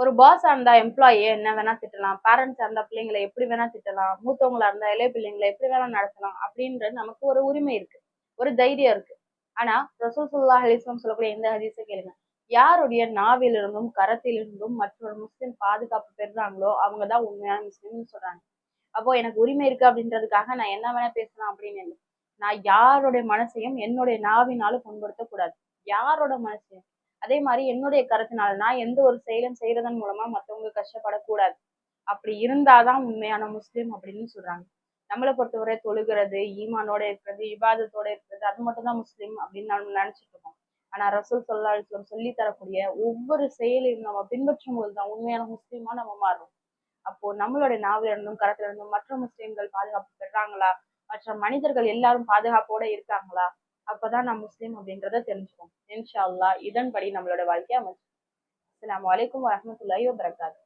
ஒரு பாஸாக இருந்தா எம்ப்ளாயி என்ன வேணா திட்டலாம். பேரண்ட்ஸா இருந்தா பிள்ளைங்களை எப்படி வேணா திட்டலாம். மூத்தவங்களா இருந்தா இளைய பிள்ளைங்களை எப்படி வேணா நடத்தலாம் அப்படின்றது நமக்கு ஒரு உரிமை இருக்கு. ஒரு தைரியம் இருக்கு. ஆனா ரசூசுல்லா சுல்லா சொல்லக்கூடிய இந்த ஹதீஸை கேளுங்க. யாருடைய நாவிலிருந்தும் கரத்திலிருந்தும் மற்றொரு முஸ்லீம் பாதுகாப்பு பெறுறாங்களோ அவங்க தான் உண்மையான முஸ்லீம்னு சொல்றாங்க. அப்போ எனக்கு உரிமை இருக்கு அப்படின்றதுக்காக நான் என்ன வேணா பேசலாம் அப்படின்னு இல்லை. நான் யாருடைய மனசையும் என்னுடைய நாவினாலும் புண்படுத்தக்கூடாது. யாரோட மனசையும்? அதே மாதிரி என்னுடைய கருத்தினால நான் எந்த ஒரு செயலும் செய்யறதன் மூலமா மத்தவங்க கஷ்டப்படக்கூடாது. அப்படி இருந்தாதான் உண்மையான முஸ்லீம் அப்படின்னு சொல்றாங்க. நம்மளை பொறுத்தவரை தொழுகிறது ஈமானோட இருக்கிறது இபாதத்தோட இருக்கிறது அது மட்டும் தான் முஸ்லீம் அப்படின்னு நம்ம நினைச்சிட்டு இருக்கோம். ஆனா ரசூல் சொல்லா சொல்லி தரக்கூடிய ஒவ்வொரு செயலையும் நம்ம பின்பற்றும் போது தான் உண்மையான முஸ்லீமா நம்ம மாறுறோம். அப்போ நம்மளுடைய நாவில இருந்தும் கரத்துல இருந்தும் மற்ற முஸ்லீம்கள் பாதுகாப்பு பெறாங்களா? மற்ற மனிதர்கள் எல்லாரும் பாதுகாப்போட இருக்காங்களா? அப்பதான் நான் முஸ்லீம் அப்படின்றத தெரிஞ்சுக்கோம் இன்ஷா அல்லாஹ் இதன்படி நம்மளோட வாழ்க்கையை அமைச்சு அஸ்ஸலாமு அலைக்கும் வரஹ்மத்துல்லாஹி பிரகாஷ்